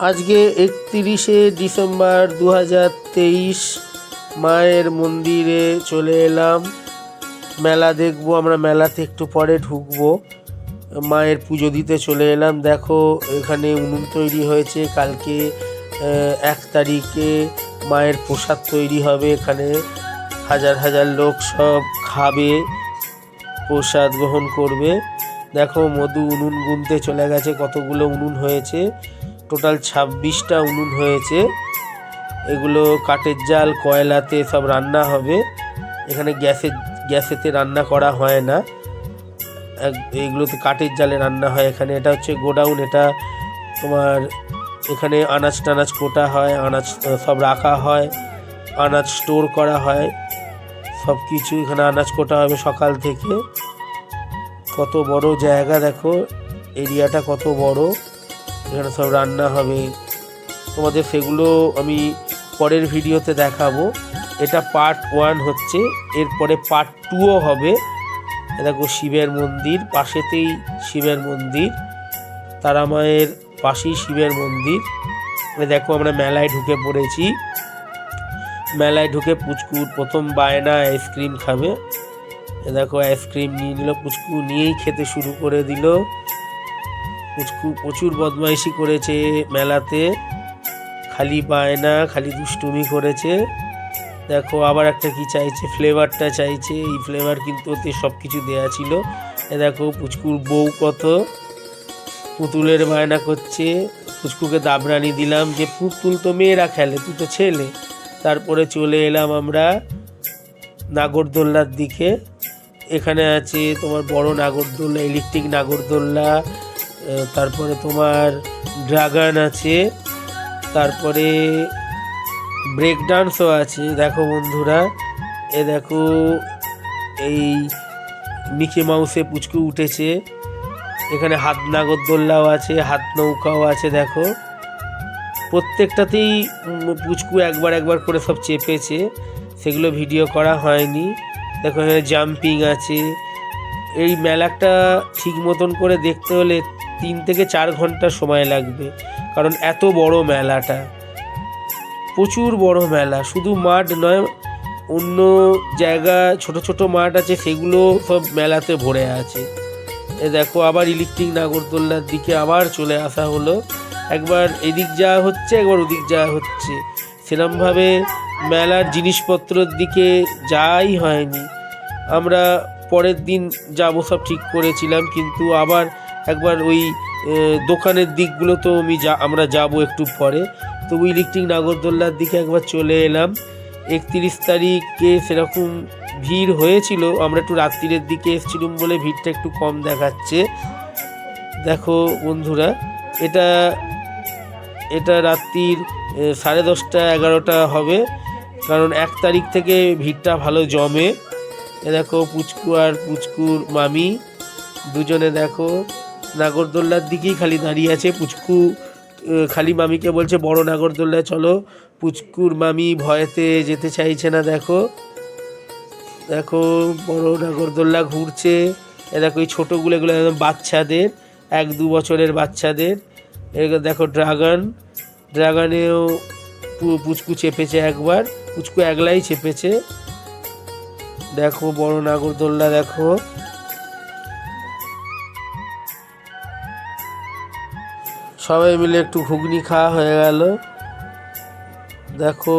আজকে একত্রিশে ডিসেম্বর দু তেইশ মায়ের মন্দিরে চলে এলাম। মেলা দেখব, আমরা মেলাতে একটু পরে ঢুকবো। মায়ের পুজো দিতে চলে এলাম। দেখো, এখানে উনুন তৈরি হয়েছে। কালকে এক তারিখে মায়ের প্রসাদ তৈরি হবে এখানে। হাজার হাজার লোক সব খাবে, প্রসাদ গ্রহণ করবে। দেখো, মধু উনুন গুনতে চলে গেছে। কতগুলো উনুন হয়েছে। টোটাল ছাব্বিশটা উনুন হয়েছে। এগুলো কাঠের জাল, কয়লাতে সব রান্না হবে। এখানে গ্যাসে গ্যাসেতে রান্না করা হয় না। এইগুলোতে কাঠের জালে রান্না হয়। এখানে এটা হচ্ছে গোডাউন, এটা তোমার এখানে আনাজ টানাজ কোটা হয়, আনাজ সব রাখা হয়, আনাজ স্টোর করা হয়। সব কিছু এখানে আনাজ কোটা হবে সকাল থেকে। কত বড় জায়গা দেখো, এরিয়াটা কত বড়। এখানে সব রান্না হবে। তোমাদের সেগুলো আমি পরের ভিডিওতে দেখাবো। এটা পার্ট ওয়ান হচ্ছে। এরপরে পার্ট টুও হবে। দেখো শিবের মন্দির, পাশেতেই শিবের মন্দির তারা মায়ের পাশেই শিবের মন্দির। দেখো আমরা মেলায় ঢুকে পড়েছি। মেলায় ঢুকে পুচকুর প্রথম বায়না আইসক্রিম খাবে। দেখো আইসক্রিম নিয়ে নিল, পুচকু নিয়েই খেতে শুরু করে দিল। প্রচুর বদমাইশি করেছে মেলাতে। খালি বায়না খালি দুষ্টুমি করেছে। দেখো আবার একটা কি চাইছে, ফ্লেভারটা চাইছে। এই ফ্লেভার কিন্তু ওতে সব কিছু দেওয়া ছিল দেখো পুচকুর বউ কত। পুতুলের বায়না করছে। পুচকুকে দাবরানি দিলাম যে, পুতুল তো মেয়েরা খেলে, তুই তো ছেলে। তারপরে চলে এলাম আমরা নাগরদোল্লার দিকে। এখানে আছে তোমার বড় নাগরদোল্লা, ইলেকট্রিক নাগরদোল্লা। তারপরে তোমার ড্রাগন আছে, তারপরে ব্রেক ডান্সও আছে, দেখো বন্ধুরা। এ দেখো, এই মিকি মাউসে পুচকু উঠেছে। এখানে হাত নাগরদোল্লাও আছে, হাত নৌকাও আছে, দেখো। প্রত্যেকটাতেই পুচকু একবার একবার করে সব চেপেছে। সেগুলো ভিডিও করা হয়নি। দেখো এখানে জাম্পিং আছে। এই মেলাটা ঠিক মতন করে দেখতে হলে তিন থেকে চার ঘণ্টা সময় লাগবে, কারণ এত বড় মেলাটা। প্রচুর বড় মেলা, শুধু মাঠ নয়, অন্য জায়গা, ছোট ছোট মাঠ আছে, সেগুলো সব মেলাতে ভরে আছে। এ দেখো, আবার ইলেকট্রিক নাগরদোল্লার দিকে আবার চলে আসা হলো। একবার এদিক যাওয়া হচ্ছে, একবার ওদিক যাওয়া হচ্ছে। সেরমভাবে মেলার জিনিসপত্রের দিকে যাই হয়নি। আমরা পরের দিন যাব সব ঠিক করেছিলাম, কিন্তু আবার একবার ওই দোকানের দিকগুলো তো আমি যা, আমরা যাব একটু পরে। তো ওই ইলেকট্রিক নাগরদোল্লার দিকে একবার চলে এলাম। একত্রিশ তারিখে সেরকম ভিড় হয়েছিল। আমরা একটু রাত্রিরের দিকে এসেছিলাম বলে ভিড়টা একটু কম দেখাচ্ছে। দেখো বন্ধুরা, এটা এটা রাত্রির সাড়ে দশটা, এগারোটা হবে। কারণ এক তারিখ থেকে ভিড়টা ভালো জমে। এ দেখো পুচকু আর পুচকুর মামি। দুজনে দেখো। নাগরদোল্লার দিকেই খালি দাঁড়িয়ে আছে পুচকু খালি মামিকে বলছে, বড় নাগরদোল্লায় চলো। পুচকুর মামি ভয়েতে যেতে চাইছে না, দেখো। দেখো, বড় নাগরদোল্লা ঘুরছে। এ দেখো, এই ছোটোগুলো, এগুলো একদম বাচ্চাদের, এক দু বছরের বাচ্চাদের। এগুলো দেখো, ড্রাগন। ড্রাগনেও পুচকু চেপেছে একবার। পুচকু একলাই চেপেছে। দেখো, বড় নাগরদোল্লা, দেখো। সবাই মিলে একটু ঘুগনি খাওয়া হয়ে গেল। দেখো,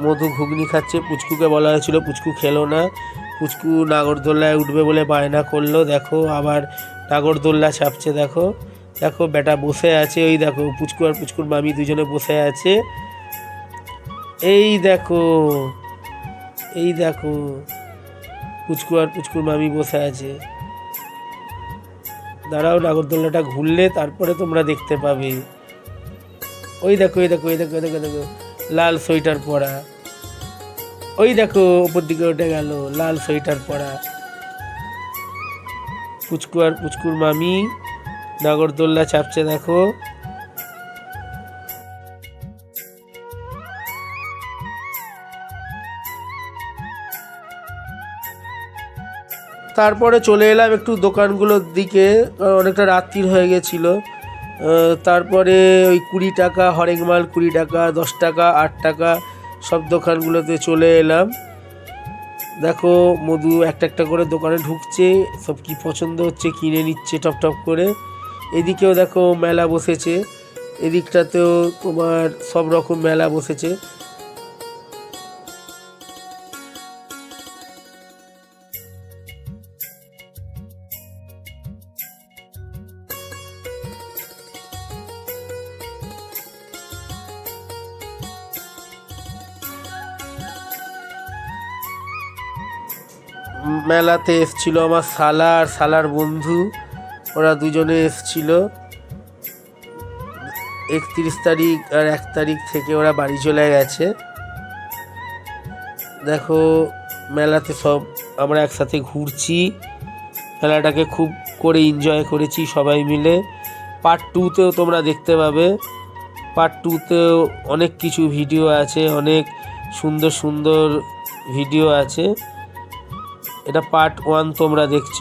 মধু ঘুগনি খাচ্ছে। পুচকুকে বলা হয়েছিল, পুচকু খেলো না। পুচকু নাগরদোল্লায় উঠবে বলে বায়না করল। দেখো, আবার নাগরদোল্লা ছাপছে, দেখো। দেখো, বেটা বসে আছে। ওই দেখো, পুচকু আর পুচকুর মামি দুজনে বসে আছে। এই দেখো এই দেখো, পুচকু আর পুচকুর মামি বসে আছে। দাঁড়াও নাগরদোল্লাটা ঘুরলে তারপরে তোমরা দেখতে পাবে। ওই দেখো ওই দেখো ওই দেখো দেখো দেখো, লাল সোয়েটার পরা। ওই দেখো, ওপর দিকে উঠে গেল, লাল সোয়েটার পরা। পুচকু আর পুচকুর মামি নাগরদোল্লা চাপছে, দেখো। তারপরে চলে এলাম একটু দোকানগুলোর দিকে অনেকটা রাত্রির হয়ে গেছিল। তারপরে ওই কুড়ি টাকা, হরেক মাল কুড়ি টাকা, দশ টাকা, আট টাকা, সব দোকানগুলোতে চলে এলাম। দেখো, মধু একটা একটা করে দোকানে ঢুকছে, সব কি পছন্দ হচ্ছে, কিনে নিচ্ছে টপ টপ করে। এদিকেও দেখো মেলা বসেছে, এদিকটাতেও তোমার সব রকম মেলা বসেছে। মেলাতে এসছিল আমার শালা আর শালার বন্ধু। ওরা দুজনে এসছিল। একত্রিশ তারিখ আর এক তারিখ থেকে ওরা বাড়ি চলে গেছে। দেখো, মেলাতে সব আমরা একসাথে ঘুরছি। মেলাটাকে খুব করে এনজয় করেছি সবাই মিলে। পার্ট টুতেও তোমরা দেখতে পাবে। পার্ট টুতেও অনেক কিছু ভিডিও আছে, অনেক সুন্দর সুন্দর ভিডিও আছে। এটা পার্ট ওয়ান তোমরা দেখছ।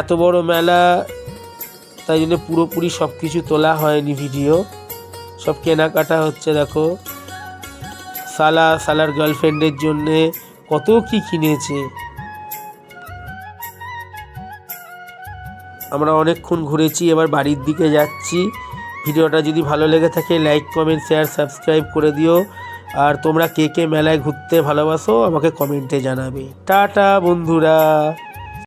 এত বড় মেলা, তাই জন্য পুরোপুরি সব কিছু তোলা হয়নি ভিডিও সব কেনাকাটা হচ্ছে, দেখো। সালা, সালার গার্লফ্রেন্ডের জন্যে কত কি কিনেছে। আমরা অনেকক্ষণ ঘুরেছি, এবার বাড়ির দিকে যাচ্ছি। ভিডিওটা যদি ভালো লেগে থাকে লাইক কমেন্ট শেয়ার সাবস্ক্রাইব করে দিও। আর তোমরা কে কে মেলায় ঘুরতে ভালোবাসো আমাকে কমেন্টে জানাবে। টাটা বন্ধুরা।